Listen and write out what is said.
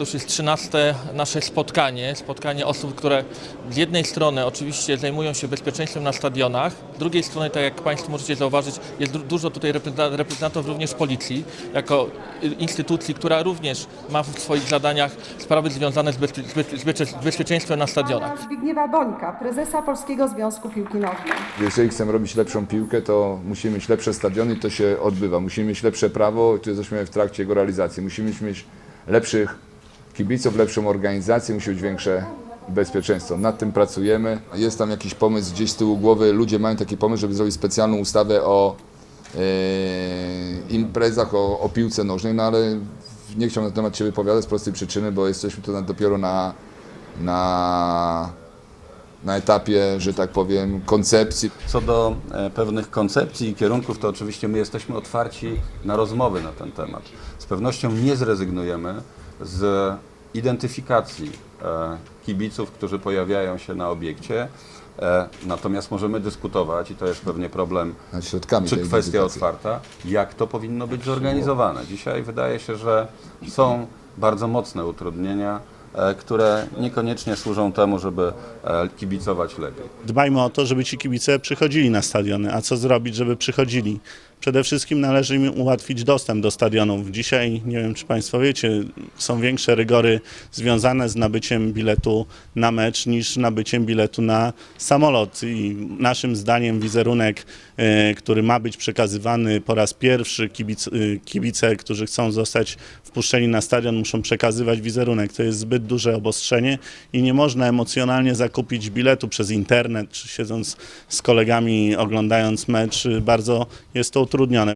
To już jest 13 nasze spotkanie, spotkanie osób, które z jednej strony oczywiście zajmują się bezpieczeństwem na stadionach, z drugiej strony, tak jak Państwo możecie zauważyć, jest du- dużo tutaj reprezenta- reprezentantów również policji, jako instytucji, która również ma w swoich zadaniach sprawy związane z, bezpie- z bezpie- z bezpie- z bezpieczeństwem na stadionach. Pana Zbigniewa Bońka, prezesa Polskiego Związku Piłki Nożnej. Jeżeli chcemy robić lepszą piłkę, to musimy mieć lepsze stadiony i to się odbywa. Musimy mieć lepsze prawo, tu jesteśmy w trakcie jego realizacji. Musimy mieć lepszych kibiców, lepszą organizację, musi być większe bezpieczeństwo. Nad tym pracujemy. Jest tam jakiś pomysł gdzieś z tyłu głowy. Ludzie mają taki pomysł, żeby zrobić specjalną ustawę o e, imprezach, o, o piłce nożnej, no ale nie chciałbym na temat się wypowiadać z prostej przyczyny, bo jesteśmy tu dopiero na, na, na etapie, że tak powiem, koncepcji. Co do e, pewnych koncepcji i kierunków, to oczywiście my jesteśmy otwarci na rozmowy na ten temat. Z pewnością nie zrezygnujemy z identyfikacji e, kibiców, którzy pojawiają się na obiekcie. E, Natomiast możemy dyskutować, i to jest pewnie problem, czy kwestia otwarta, jak to powinno być zorganizowane. Dzisiaj wydaje się, że są bardzo mocne utrudnienia, e, które niekoniecznie służą temu, żeby kibicować lepiej. Dbajmy o to, żeby ci kibice przychodzili na stadiony. A co zrobić, żeby przychodzili? Przede wszystkim należy im ułatwić dostęp do stadionów. Dzisiaj, nie wiem czy Państwo wiecie, są większe rygory związane z nabyciem biletu na mecz niż nabyciem biletu na samolot. I naszym zdaniem wizerunek, e, który ma być przekazywany po raz pierwszy, kibic, e, kibice, którzy chcą zostać wpuszczeni na stadion, muszą przekazywać wizerunek. To jest zbyt duże obostrzenie i nie można emocjonalnie zakupić biletu przez internet, czy siedząc z kolegami, oglądając mecz. Bardzo jest to utrudniane.